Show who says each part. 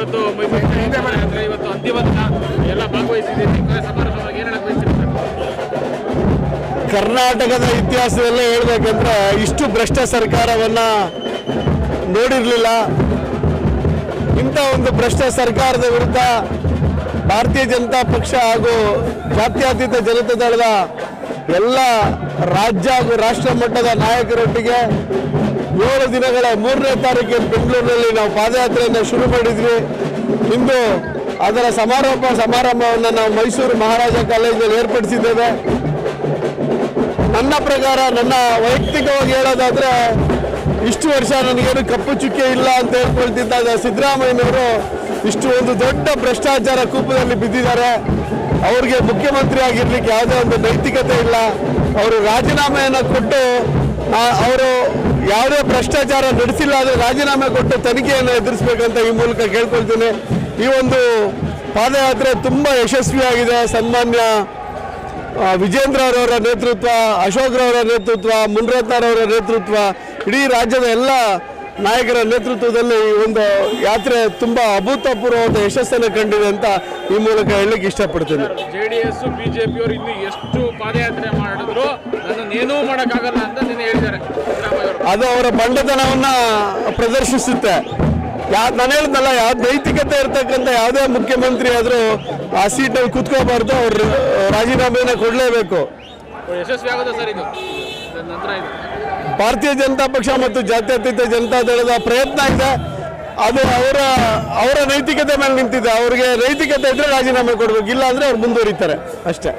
Speaker 1: ಇವತ್ತು ಇವತ್ತು ಎಲ್ಲ ಭಾಗವಹಿಸಿದ್ದೀರಿ?
Speaker 2: ಕರ್ನಾಟಕದ ಇತಿಹಾಸದಲ್ಲೇ ಹೇಳ್ಬೇಕಂದ್ರೆ ಇಷ್ಟು ಭ್ರಷ್ಟ ಸರ್ಕಾರವನ್ನ ನೋಡಿರಲಿಲ್ಲ. ಇಂಥ ಒಂದು ಭ್ರಷ್ಟ ಸರ್ಕಾರದ ವಿರುದ್ಧ ಭಾರತೀಯ ಜನತಾ ಪಕ್ಷ ಹಾಗೂ ಜಾತ್ಯತೀತ ಜನತಾ ದಳದ ಎಲ್ಲ ರಾಜ್ಯ ಹಾಗೂ ರಾಷ್ಟ್ರ ಮಟ್ಟದ ನಾಯಕರೊಟ್ಟಿಗೆ ಏಳು ದಿನಗಳ ಮೂರನೇ ತಾರೀಕಿನ ಬೆಂಗಳೂರಿನಲ್ಲಿ ನಾವು ಪಾದಯಾತ್ರೆಯನ್ನು ಶುರು ಮಾಡಿದ್ವಿ. ಇಂದು ಅದರ ಸಮಾರೋಪ ಸಮಾರಂಭವನ್ನು ನಾವು ಮೈಸೂರು ಮಹಾರಾಜ ಕಾಲೇಜಿನಲ್ಲಿ ಏರ್ಪಡಿಸಿದ್ದೇವೆ. ನನ್ನ ಪ್ರಕಾರ, ನನ್ನ ವೈಯಕ್ತಿಕವಾಗಿ ಹೇಳೋದಾದ್ರೆ, ಇಷ್ಟು ವರ್ಷ ನನಗೇನು ಕಪ್ಪು ಚುಕ್ಕೆ ಇಲ್ಲ ಅಂತ ಹೇಳ್ಕೊಳ್ತಿದ್ದಾಗ ಸಿದ್ದರಾಮಯ್ಯನವರು ಇಷ್ಟು ಒಂದು ದೊಡ್ಡ ಭ್ರಷ್ಟಾಚಾರ ಕೂಪದಲ್ಲಿ ಬಿದ್ದಿದ್ದಾರೆ. ಅವ್ರಿಗೆ ಮುಖ್ಯಮಂತ್ರಿ ಆಗಿರ್ಲಿಕ್ಕೆ ಯಾವುದೇ ಒಂದು ನೈತಿಕತೆ ಇಲ್ಲ. ಅವರು ರಾಜೀನಾಮೆಯನ್ನು ಕೊಟ್ಟು ಅವರು ಯಾವುದೇ ಭ್ರಷ್ಟಾಚಾರ ನಡೆಸಿಲ್ಲ ಆದರೆ ರಾಜೀನಾಮೆ ಕೊಟ್ಟು ತನಿಖೆಯನ್ನು ಎದುರಿಸಬೇಕಂತ ಈ ಮೂಲಕ ಕೇಳ್ಕೊಳ್ತೇನೆ. ಈ ಒಂದು ಪಾದಯಾತ್ರೆ ತುಂಬ ಯಶಸ್ವಿಯಾಗಿದೆ. ಸನ್ಮಾನ್ಯ ವಿಜೇಂದ್ರ ಅವರವರ ನೇತೃತ್ವ, ಅಶೋಕ್ ರವರ ನೇತೃತ್ವ ಮುನ್ರತ್ನರವರ ನೇತೃತ್ವ, ಇಡೀ ರಾಜ್ಯದ ಎಲ್ಲ ನಾಯಕರ ನೇತೃತ್ವದಲ್ಲಿ ಈ ಒಂದು ಯಾತ್ರೆ ತುಂಬ ಅಭೂತಪೂರ್ವವಾದ ಯಶಸ್ಸನ್ನು ಕಂಡಿದೆ ಅಂತ ಈ ಮೂಲಕ ಹೇಳಲಿಕ್ಕೆ ಇಷ್ಟಪಡ್ತೇನೆ.
Speaker 1: ಜೆ ಡಿ ಎಸ್ ಬಿಜೆಪಿಯವರು ಇನ್ನು ಎಷ್ಟು ಪಾದಯಾತ್ರೆ ಮಾಡಿದ್ರು ನನ್ನನ್ನು ಏನೂ ಮಾಡೋಕ್ಕಾಗಲ್ಲ.
Speaker 2: ಅದು ಅವರ ಬಂಡತನವನ್ನ ಪ್ರದರ್ಶಿಸುತ್ತೆ. ಯಾ ನಾನು ಹೇಳಿದ್ನಲ್ಲ ಯಾವ ನೈತಿಕತೆ ಇರ್ತಕ್ಕಂಥ ಯಾವುದೇ ಮುಖ್ಯಮಂತ್ರಿ ಆದರೂ ಆ ಸೀಟಲ್ಲಿ ಕೂತ್ಕೋಬಾರ್ದು ಅವ್ರು ರಾಜೀನಾಮೆಯನ್ನು ಕೊಡಲೇಬೇಕು. ಭಾರತೀಯ ಜನತಾ ಪಕ್ಷ ಮತ್ತು ಜಾತ್ಯತೀತ ಜನತಾ ದಳದ ಪ್ರಯತ್ನ ಇದೆ. ಅದು ಅವರ ಅವರ ನೈತಿಕತೆ ಮೇಲೆ ನಿಂತಿದೆ. ಅವ್ರಿಗೆ ನೈತಿಕತೆ ಇದ್ರೆ ರಾಜೀನಾಮೆ ಕೊಡಬೇಕು. ಇಲ್ಲ ಅಂದ್ರೆ ಅವ್ರು ಮುಂದುವರಿತಾರೆ. ಅಷ್ಟೇ.